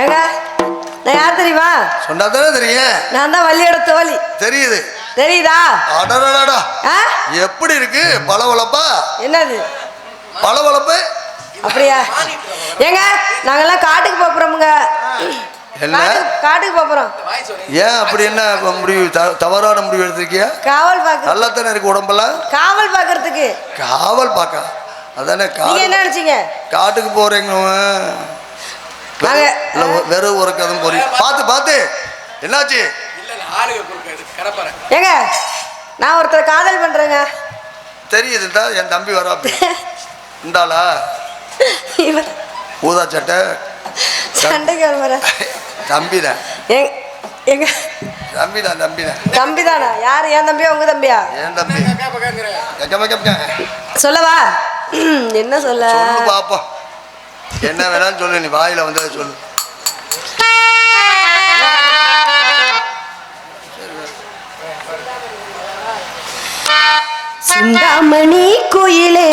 ஏங்க நான் யார் தெரியுமா சொன்னா தானே தெரியும் நான் தான் வள்ளியோட தோழி. தெரியுது. தெரியுதா? அடடடடா ஆ? எப்படி இருக்கு? பளபளப்பா? என்னது? பளபளப்பு? அப்படியா? ஏங்க நாங்கெல்லாம் காட்டுக்கு போறோமுங்க. காட்டுக்கு போறோம். ஏன் அப்படி என்ன முடிவு தவறான முடிவு எடுத்திருக்கியா? காவல் பார்க்க நல்லா தானே இருக்கு உடம்பெல்லாம்? காவல் பார்க்கறதுக்கு. காவல் பார்க்க? அதானே என்ன நினைச்சீங்க? காட்டுக்கு போறீங்க வெறும் ஒரு கதம் போறீங்க. பார்த்து பார்த்து. என்னாச்சு? ஏங்க நான் ஒருத்தர் காதல் பண்றேங்க. தெரியுதுடா என் தம்பி வரா இந்தாளா? ஊதா சட்டை. சண்டைக்கு வர தம்பி தான் ஏங்க. எங்க தம்பி தான் தம்பி தான் தம்பி தானா யார்? என் தம்பியா உங்க தம்பியா? ஏன் தம்பி. சொல்லவா? என்ன சொல்ல? சொல்லு பாப்போம் என்ன வேணாலும் சொல்லு நீ வாயில வந்ததை சொல்லு. சிந்தாமணி குயிலே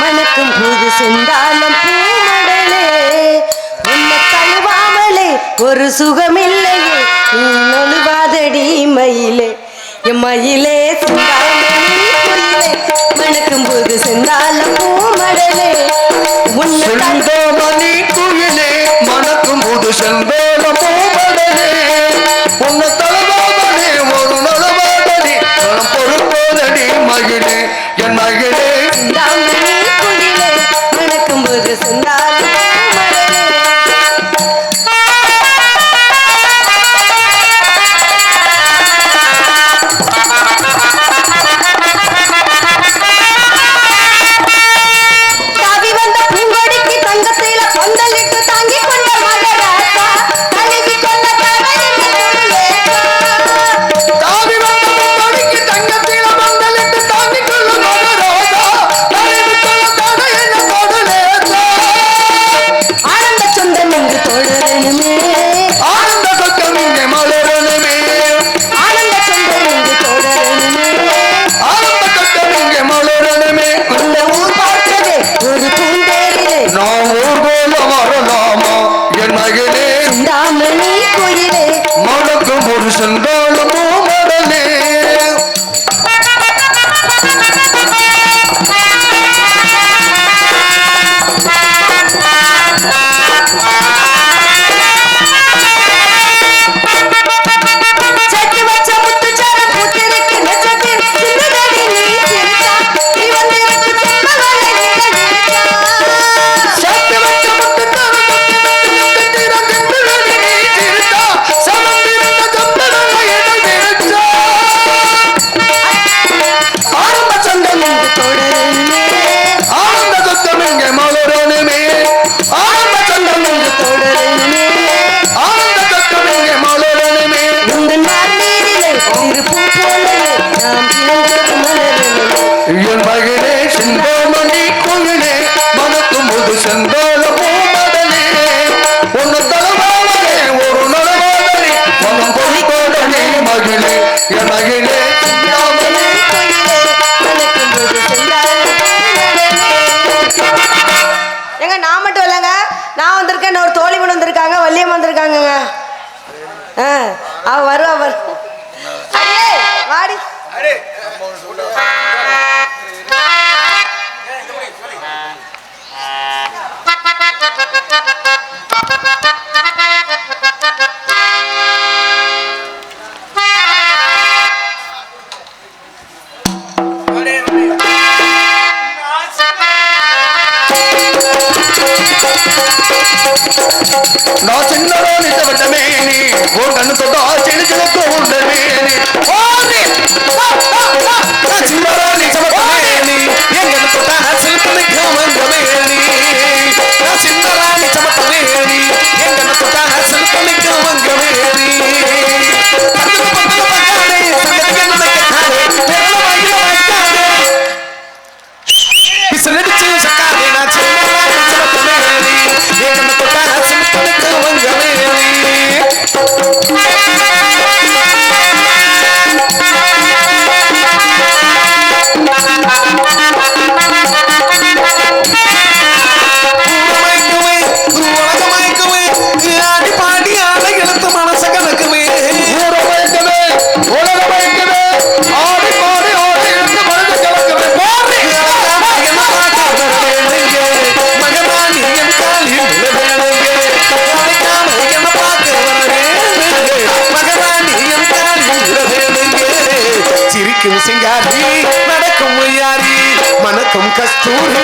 மணக்கும் போது செந்தாளம் பூமடலே. உன்னை தழுவாமலே ஒரு சுகமில்லையே. நீ நழுவாதடி மயிலே என் மயிலே சிந்தாமணி மணக்கும் போது செந்தாளம் பூமடலே உன்னை நாம் ஊர் போல வரலாமா என் மகிழே சிந்தாமணி கோயிலே. மணக்கும் ஒரு செந்தாளமோ மனக்கும் முது நான் சின்னதா நித்த மேனி உன் கண்ணு தொட்டா செடி சிலக்கு உண்ட மேனி ஓடி நான் சின்னதா நித்த மேனி என் கண்ணு தொட்டா சிலக்கு நிற்க வந்த மேனி நான் दूर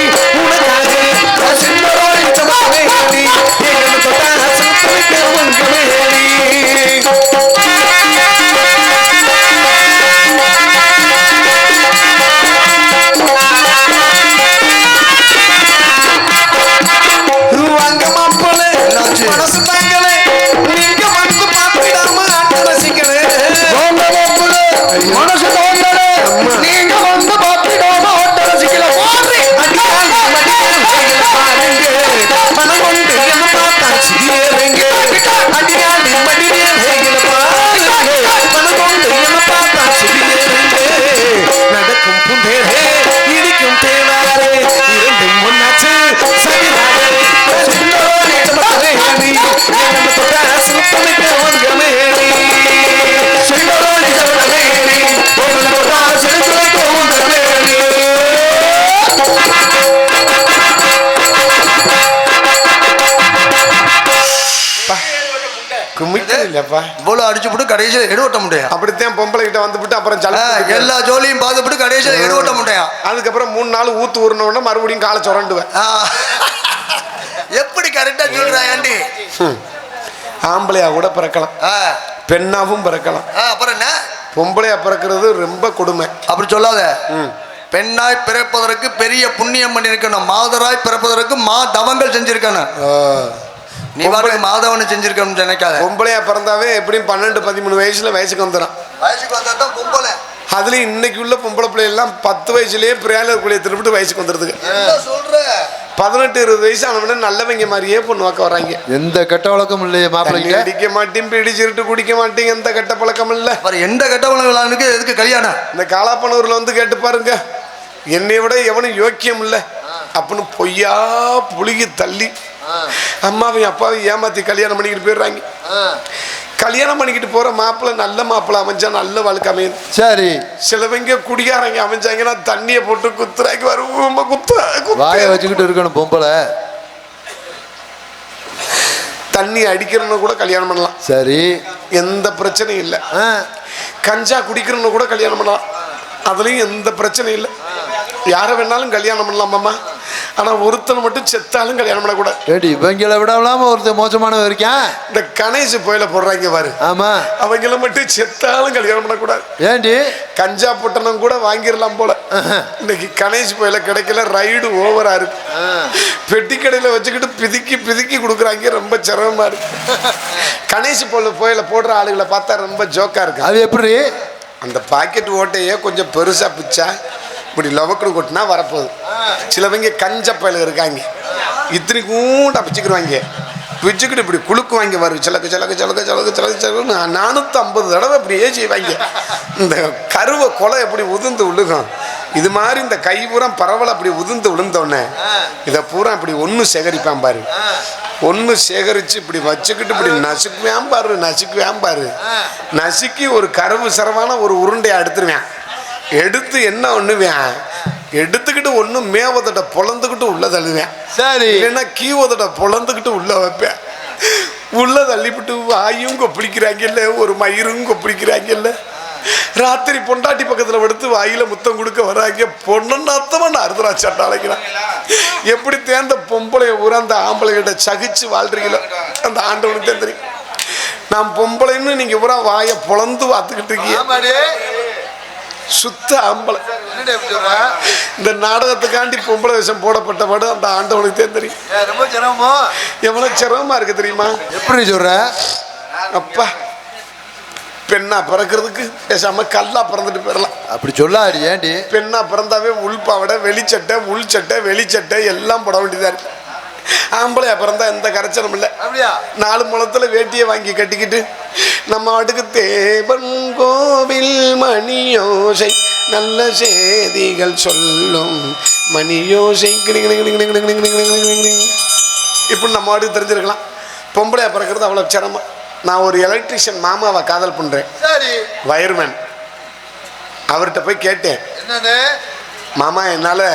இல்லப்பா. இவ்வளவு அடிச்சு போட்டு கடைசியில் எடுவட்ட முடியும் அப்படித்தான் பொம்பளை கிட்ட வந்துவிட்டு அப்புறம் ஜல எல்லா ஜோலியும் பார்த்துட்டு கடைசியில் எடுவட்ட முடியும் அதுக்கப்புறம் மூணு நாள் ஊத்து ஊறினோடனே மறுபடியும் காலை சுரண்டுவேன். எப்படி கரெக்டா சொல்றான் ஆண்டி ஆம்பளையா கூட பிறக்கலாம். பெண்ணாவும் பிறக்கலாம். அப்புறம் என்ன? பொம்பளையா பிறக்கிறது ரொம்ப கொடுமை. அப்படி சொல்லாத. பெண்ணாய் பிறப்பதற்கு பெரிய புண்ணியம் பண்ணியிருக்கணும். மாதராய் பிறப்பதற்கு மா தவங்கள் செஞ்சிருக்கணும். நீ பாட்டுக்கு மாதவனை செஞ்சிருக்கணும்னு நினைக்காத. பொம்பளையா பிறந்தாவே எப்படியும் பன்னெண்டு பதிமூணு வயசுல வயசுக்கு வந்துடும். வயசுக்கு வந்தா தான் பொம்பளை. அதுலயும் இன்னைக்கு உள்ள பொம்பளை பிள்ளை எல்லாம் பத்து வயசுலயே பிரியாலர் குழியை திருப்பிட்டு வயசுக்கு வந்துடுதுங்க. சொல்ற? பதினெட்டு இருபது வயசு ஆனவன நல்லவங்க மாதிரியே பொண்ணு வாக்க வராங்க எந்த கெட்ட வழக்கம் இல்லையே மாப்பிள்ளைங்க அடிக்க மாட்டேன் பிடி சிருட்டு குடிக்க மாட்டேங்க எந்த கெட்ட பழக்கம் இல்ல. அப்புறம் எந்த கெட்டவனுக்கு எதுக்கு கல்யாணம்? இந்த காலாப்பனூர்ல வந்து கேட்டு பாருங்க. என்னை விட எவனும் யோக்கியம் இல்ல. அப்படின்னு பொய்யா புழுகி தள்ளி அம்மாவையும் அப்பாவையும் ஏமாத்தி கல்யாணம் பண்ணிக்கிட்டு போயிடுறாங்க. கல்யாணம் பண்ணிக்கிட்டு போற மாப்பிள்ளை நல்ல மாப்பிள்ளை அமைஞ்சா நல்ல வாழ்க்கை அமையுது. சரி. சிலவங்க குடிகாரங்க அமைஞ்சாங்கன்னா தண்ணியை போட்டு குத்துறாங்க. வருவோம்? குத்து வாயை குத்து. வச்சுக்கிட்டு இருக்கணும் பொம்பளை. தண்ணி அடிக்கிறன்னு கூட கல்யாணம் பண்ணலாம். சரி. எந்த பிரச்சனையும் இல்லை. ஆ, கஞ்சா குடிக்கிறன்னு கூட கல்யாணம் பண்ணலாம். அதுலயும் எந்த பிரச்சனையும் இல்லை. யாரை வேணாலும் கல்யாணம் பண்ணலாமாம்மா ஆனா ஒருத்தனை மட்டும் செத்தாலும் கல்யாணம் பண்ணக்கூடாது. ஏடி இவங்களை விடாம ஒருத்தன் மோசமானவன் இருக்கான்? இந்த கணேஷ் புயல போடுறாங்க பாரு. ஆமா. அவங்கள மட்டும் செத்தாலும் கல்யாணம் பண்ணக்கூடாது. ஏண்டி? கஞ்சா பொட்டணம் கூட வாங்கிடலாம் போல. இன்னைக்கு கணேஷ் புயல கிடைக்கல ரைடு ஓவரா இருக்கு. பெட்டி கடையில வச்சுக்கிட்டு பிதுக்கி பிதுக்கி கொடுக்குறாங்க. ரொம்ப சிரமமா இருக்கு. கணேஷ் போல புயல போடுற ஆளுகளை பார்த்தா ரொம்ப ஜோக்கா இருக்கு. அது எப்படி? அந்த பாக்கெட் ஓட்டையே கொஞ்சம் பெருசா பிச்சா இப்படி லவக்குன்னு கொட்டினா வரப்போகுது. சிலவங்க கஞ்ச பயல இருக்காங்க. இத்தனை கூண்டா பிச்சுக்கிட்டு இப்படி குலுக்குவாங்க வரும் சிலக்கு சிலக்கு சிலக்கு சிலக்கு சிலக்கு சிலக்கு நானூற்றி ஐம்பது தடவை இப்படியே செய்வாங்க. இந்த கருவை கொலை எப்படி உதிர்ந்து விழுகும்? இது மாதிரி இந்த கை பூரா பரவலை அப்படி உதிர்ந்து விழுந்தோடனே இதை பூரா இப்படி ஒன்று சேகரிப்பான் பாரு. ஒன்று சேகரித்து இப்படி வச்சுக்கிட்டு இப்படி நசுக்குவேன் பாரு நசுக்குவேன் பாரு. நசுக்கி ஒரு கருவு சிரவான ஒரு உருண்டையை எடுத்துருவேன். எடுத்து என்ன ஒண்ணுவேன் எடுத்துக்கிட்டு ஒன்று மேவதோட பொழந்துக்கிட்டு உள்ள தள்ளுவேன். சரி. இல்லைன்னா கீவதோட பொழந்துக்கிட்டு உள்ள வைப்பேன். உள்ள தள்ளிவிட்டு வாயும் கொப்பிடிக்கிறாங்கல்ல ஒரு மயிரும் கொப்பிடிக்கிறாங்கல்ல. ராத்திரி பொண்டாட்டி பக்கத்துல எடுத்து வாயில முத்தம் கொடுக்க வராங்க. பொண்ணாத்தமா நான் அறுதுரா சட்டாளைக்கிறான் எப்படி தேர்ந்த பொம்பளைய ஊரா அந்த ஆம்பளைகிட்ட சகிச்சு வாழ்றீங்களோ? அந்த ஆண்டவனுக்கு தெரியும். நான் பொம்பளைன்னு நீங்க பூரா வாயை பொழந்து பார்த்துக்கிட்டு இருக்கீங்க. சுத்த ஆம்பளை? இந்த நாடகத்துக்காண்டி பொம்பளை வேஷம் போடப்பட்ட படம் அந்த ஆண்டவனுக்கு தெரியும். ரொம்ப சிரமமோ? எவ்வளவு சிரமமா இருக்கு தெரியுமா? எப்படி சொல்ற? அப்பா பெண்ணா பிறக்கிறதுக்கு பேசாம கல்லா பிறந்துட்டு போயிடலாம். அப்படி சொல்லாடி ஏண்டி பெண்ணா பிறந்தாவே உள்பாவடை வெளிச்சட்டை உள் சட்டை வெளிச்சட்டை எல்லாம் போட வேண்டியதா இருக்கு. ஆம்பளை அப்புறம் தான் எந்த கரைச்சலும் இல்லை. அப்படியா? நாலு முளத்தில் வேட்டியை வாங்கி கட்டிக்கிட்டு நம்ம வாட்டுக்கு தேவன் கோவில் மணியோசை நல்ல செய்திகள் சொல்லும் மணியோசை. இப்படி நம்ம வாட்டுக்கு தெரிஞ்சிருக்கலாம். பொம்பளையா பிறக்கிறது அவ்வளோ சிரமம். நான் ஒரு எலக்ட்ரிஷியன் மாமாவை காதல் பண்ணுறேன் சரி. வயர்மேன் அவர்கிட்ட போய் கேட்டேன். மாமா என்னால்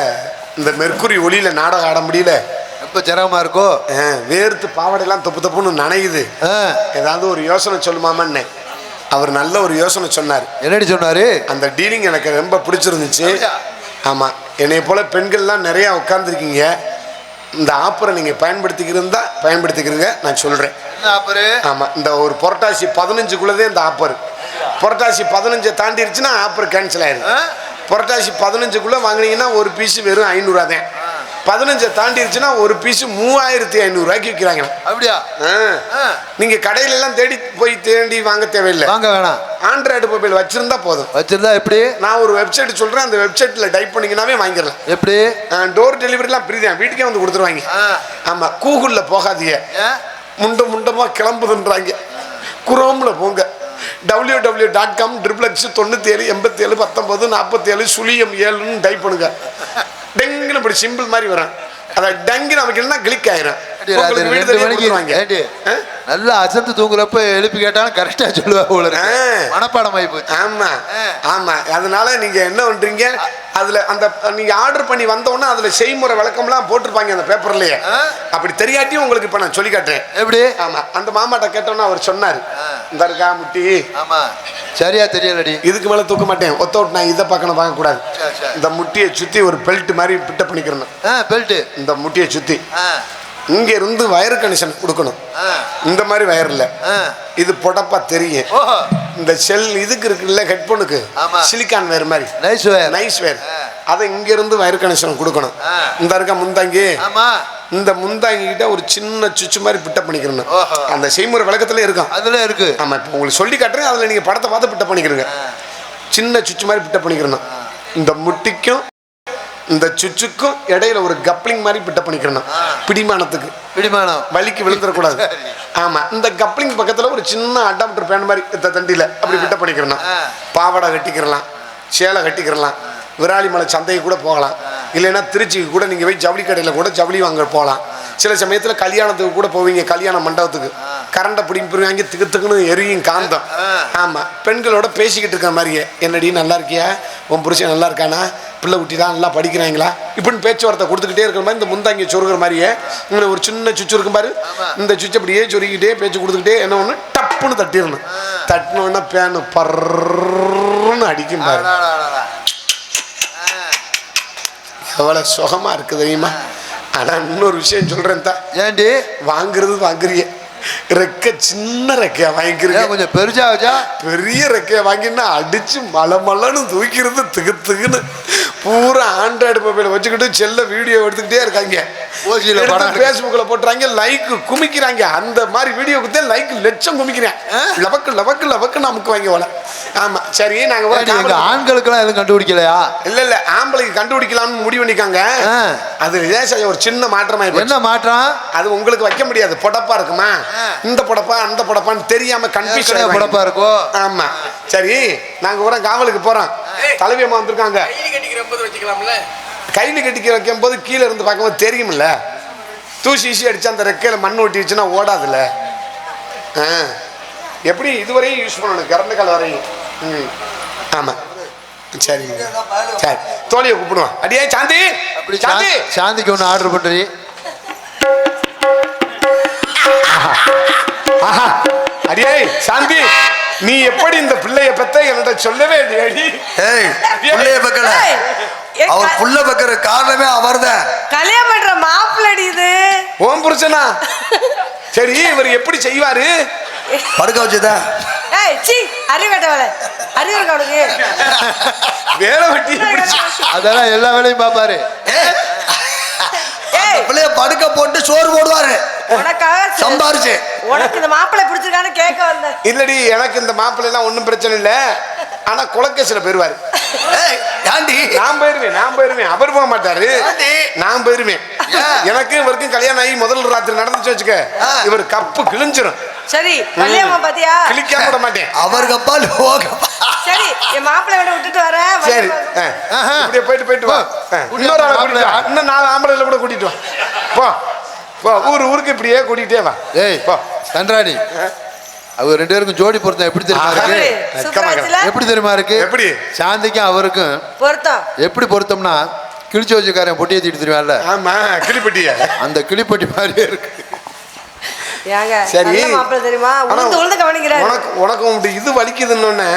இந்த மெர்க்குரி ஒளியில் நாடகம் ஆட முடியல. ரொம்ப சிரமமா இருக்கோ? வேர்த்து பாவாடையெல்லாம் தொப்பு தொப்புன்னு நனையுது. ஏதாவது ஒரு யோசனை சொல்லுமாமன்னே. அவர் நல்ல ஒரு யோசனை சொன்னார். என்னடி சொன்னாரு? அந்த டீலிங் எனக்கு ரொம்ப பிடிச்சிருந்துச்சு. ஆமாம் என்னைய போல பெண்கள்லாம் நிறையா உட்காந்துருக்கீங்க இந்த ஆப்பரை நீங்கள் பயன்படுத்திக்கிறதா பயன்படுத்திக்கிறீங்க நான் சொல்கிறேன் அப்புறம் ஆமாம் இந்த ஒரு புரட்டாசி பதினஞ்சுக்குள்ளதே இந்த ஆப்பர். புரட்டாசி பதினஞ்சை தாண்டிருச்சுன்னா ஆப்பர் கேன்சல் ஆயிடுது புரட்டாசி பதினஞ்சுக்குள்ளே வாங்குனீங்கன்னா ஒரு பீஸ் வெறும் ஐநூறுரூவா தான். பதினஞ்சை தாண்டிருச்சுன்னா ஒரு பீஸ் மூவாயிரத்தி ஐநூறுரூவாய்க்கு விற்கிறாங்க. அப்படியா. நீங்க கடையில எல்லாம் தேடி போய் தேடி வாங்க தேவையில்லை. வாங்க வேணாம். ஆண்ட்ராய்டு மொபைல் வச்சிருந்தா போதும். வச்சிருந்தா எப்படி? நான் ஒரு வெப்சைட் சொல்றேன் அந்த வெப்சைட்ல டைப் பண்ணீங்கன்னாவே வாங்கிடலாம். எப்படி? டோர் டெலிவரிலாம் ஃப்ரீ தான். வீட்டுக்கே வந்து கொடுத்துருவாங்க. ஆமா கூகுளில் போகாதீங்க? முண்ட முண்டமா கிளம்புதுன்றாங்க. குரோம்ல போங்க. W W dot com triple X தொண்ணூற்றி ஏழு எண்பத்தி ஏழு பத்தொம்பது நாற்பத்தி ஏழு சுழியம் ஏழுன்னு டைப் பண்ணுங்க. டெங்குன்னு இப்படி சிம்பிள் மாதிரி வரும். அதை டங்குன்னு அமைக்கணும்னா கிளிக் ஆயிரும். உங்களுக்கு ரெண்டு மணிக்கு? நல்லா அசந்து தூங்குறப்ப எழுப்பி கேட்டாலும் கரெக்டா சொல்லுவா. ஆ. மனப்பாடம் ஆகி போச்சு. ஆமா. ஆமா. அதனால நீங்க என்ன பண்றீங்க? அதுல அந்த நீங்க ஆர்டர் பண்ணி வந்த உடனே அதுல செய்முறை விளக்கம்லாம் போட்டிருப்பாங்க அந்த பேப்பர்லயே. அப்படி தெரியாட்டியும் உங்களுக்கு இப்ப நான் சொல்லி காட்டுறேன். எப்படி? ஆமா. அந்த மாமாட்ட கேட்டோம்னா அவர் சொன்னாரு. இந்த இருக்கா முட்டி? ஆமா. சரியா தெரியலடி. இதுக்கு மேல தூக்க மாட்டேன். ஒத்த விட்டு நான் இதை பார்க்கணும் பார்க்க கூடாது சரி, சரி. இந்த முட்டியை சுத்தி ஒரு பெல்ட் மாதிரி பிட்ட பண்ணிக்கிறணும். பெல்ட் இந்த முட்டியை சுத்தி. இங்க இருந்து வயர் கனெக்ஷன் கொடுக்கணும் இந்த மாதிரி வயர் இல்ல இது பொடப்பா தெரியும். இந்த செல் இதுக்கு இருக்குல்ல ஹெட்போனுக்கு. சிலிக்கான் வேர் மாதிரி. Nice wear nice wear. அதை இங்க இருந்து வயர் கனெக்ஷன் கொடுக்கணும். இந்த இருக்க முந்தாங்கி? இந்த முந்தாங்கி கிட்ட ஒரு சின்ன சுச்சு மாதிரி பிட்ட பண்ணிக்கிறணும். ஓஹோ. அந்த செய்முறை விளக்கத்துல இருக்கும். அதுல இருக்கு. ஆமா இப்போ உங்களுக்கு சொல்லி காட்டுறேன் அதுல நீங்க படத்தை பார்த்து பிட்ட பண்ணிக்கிறீங்க. சின்ன சுச்சு மாதிரி பிட்ட பண்ணிக்கிறணும். இந்த முட்டிக்கும் இந்த சுச்சுக்கும் இடையில ஒரு கப்ளிங் மாதிரி பிட்ட பண்ணிக்கிறணும். பிடிமானத்துக்கு. பிடிமானம். வலிக்கு விழுந்துடக்கூடாது ஆமா இந்த கப்ளிங் பக்கத்துல ஒரு சின்ன அடாப்டர் பேன் மாதிரி இந்த தண்டியில அப்படி பிட்ட பண்ணிக்கிறணும். பாவாடை கட்டிக்கிறலாம் சேலை கட்டிக்கிறலாம் விராலிமலை சந்தைக்கு கூட போகலாம். இல்லைன்னா திருச்சிக்கு கூட நீங்க போய் ஜவுளி கடையில கூட ஜவுளி வாங்க போகலாம். சில சமயத்துல கல்யாணத்துக்கு கூட போவீங்க கல்யாண மண்டபத்துக்கு. கரண்டை பிடிப்பிடுவாங்க திக்கு திக்குன்னு எரியும் காந்தம். ஆமா. பெண்களோட பேசிக்கிட்டு இருக்கிற மாதிரியே. என்னடி நல்லா இருக்கியா? உன் புருஷன் நல்லா இருக்கானா? பிள்ளை குட்டிலாம் நல்லா படிக்கிறாங்களா? இப்படின்னு பேச்சுவார்த்தை கொடுத்துக்கிட்டே இருக்கிற மாதிரி இந்த முந்தாங்கி சொருகிற மாதிரியே. இங்கே ஒரு சின்ன சுச்சு இருக்கும் பாரு. இந்த சுச்சு அப்படியே சொருகிக்கிட்டே பேச்சு கொடுத்துக்கிட்டே என்ன ஒன்று டப்புன்னு தட்டிடணும். தட்டினோடனே பேனு பர்ன்னு அடிக்கும் பாரு. எவ்வளோ சுகமா இருக்கு தெரியுமா? ஆனா இன்னொரு விஷயம் சொல்றேன் தான் ஏண்டி? வாங்குறது வாங்குறிய. ரெக்க சின்ன ரெக்கையா வாங்கிக்கிறீங்க. கொஞ்சம் பெருசா வச்சா பெரிய ரெக்கையை வாங்கினா அடிச்சு மலை மலைன்னு தூக்கிறது திகு திகுன்னு பூரா ஆண்ட்ராய்டு மொபைல் வச்சுக்கிட்டு செல்ல வீடியோ எடுத்துக்கிட்டே இருக்காங்க. ஓசியில படம் ஃபேஸ்புக்கில் போட்டுறாங்க லைக் குமிக்கிறாங்க. அந்த மாதிரி வீடியோக்கு தான் லைக் லட்சம் குமிக்கிறேன். லவக்கு லவக்கு லவக்கு நமக்கு வாங்கி போல ஆமா சரி நாங்க ஒரு ஏண்டி, எங்க காமெடி- ஆண்களுக்கெல்லாம் எதுவும் கண்டுபிடிக்கலையா? இல்ல இல்ல ஆம்பளைக்கு கண்டுபிடிக்கலாம்னு முடிவு பண்ணிக்காங்க. அது ஒரு சின்ன மாற்றமா என்ன மாற்றம்? அது உங்களுக்கு வைக்க முடியாது புடப்பா இருக்குமா? இந்த புடப்பா அந்த புடப்பான்னு தெரியாம கன்ஃபியூஷன் புடப்பா இருக்கோ? ஆமா. சரி நாங்க கூட காவலுக்கு போறோம். தலைவி அம்மா வந்திருக்காங்க. கையில் கட்டிக்க வைக்கும் போது கீழே இருந்து பார்க்கும்போது தெரியுமில்ல. தூசி ஈசி அடிச்சு அந்த ரெக்கையில மண் ஒட்டிடுச்சுன்னா ஓடாதுல்ல. ஆ. எப்படி இதுவரையும் யூஸ் பண்ணணும்? கரண்ட் கால் வரையும். ம். ஆமா. சரிங்க. சரி. தோழியை கூப்பிடுவோம். அடியே சாந்தி! அப்படி சாந்தி! சாந்திக்கு ஒன்று ஆர்டர் பண்றீ? அடியே சாந்தி நீ எப்படி இந்த பிள்ளைய பெத்த என்கிட்ட சொல்லவே புள்ளைய பக்கல. அவர் புள்ள பக்கிற காரணமே அவர்தான். கல்யாணம் பண்ற மாப்பிள்ளடி இது. ஓம் புருஷனா? சரி இவர் எப்படி செய்வாரு? படுக்க வச்சுதா. உனக்கு? அதெல்லாம் எல்லா வேலையும் பாப்பாரு. ஏய் பிள்ளைய படுக்க போட்டு சோறு போடுவாரு. உனக்காக செ- சம்பாரிச்சு. உனக்கு இந்த மாப்பிள்ளை பிடிச்சிருக்கான்னு கேட்க வந்தேன். இல்லடி எனக்கு இந்த மாப்பிள்ளை எல்லாம் ஒன்றும் பிரச்சனை இல்லை. ஆனா குலக்கேசில போயிருவாரு ஏய் ஏண்டி? நான் போயிருவேன் நான் போயிருவேன். அவர் போக மாட்டாரு? நான் போயிருவேன். ஏன்? எனக்கும் இவருக்கும் கல்யாணம் ஆகி முதல் ராத்திரி நடந்துச்சு வச்சுக்க. இவர் கப்பு கிழிஞ்சிரும். சரி கல்யாணம் பாத்தியா? கிழிக்காம விட மாட்டேன். அவர் கப்பா லோகப்பா சரி என் மாப்பிள்ளை விட விட்டுட்டு வரேன் சரி. இப்படியே போயிட்டு போயிட்டு வா. இன்னொரு ஆளை கூட்டிட்டு வா. இன்னும் நாலு ஆம்பளைல கூட கூட்டிட்டு வா. போ. போ ஊர் ஊருக்கு இப்படியே கூட்டிகிட்டே வா. ஏய் போ கன்றாடி அவங்க ரெண்டு பேருக்கும் ஜோடி பொருத்தம் எப்படி தெரியுமா? இருக்கு? எப்படி தெரியுமா இருக்கு? எப்படி? சாந்திக்கும் அவருக்கும் பொருத்தம். எப்படி பொருத்தம்னா கிழிச்சு வச்சுக்காரன் பொட்டி ஏத்திட்டு தெரியுமால ஆமா கிளிப்பட்டிய? அந்த கிளிப்பட்டி மாதிரியே இருக்கு. சரி. தெரியுமா? உனக்கு உனக்கு இது வலிக்குதுன்னு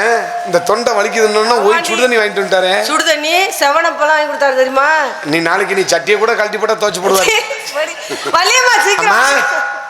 இந்த தொண்டை வலிக்குதுன்னு ஒரு. சுடுதண்ணி வாங்கிட்டு வந்துட்டாரு. சுடு தண்ணி செவனப்பெல்லாம் வாங்கி கொடுத்தாரு தெரியுமா? நீ நாளைக்கு நீ சட்டியை கூட கழட்டி போட்டா துவச்சு போடுவாரு.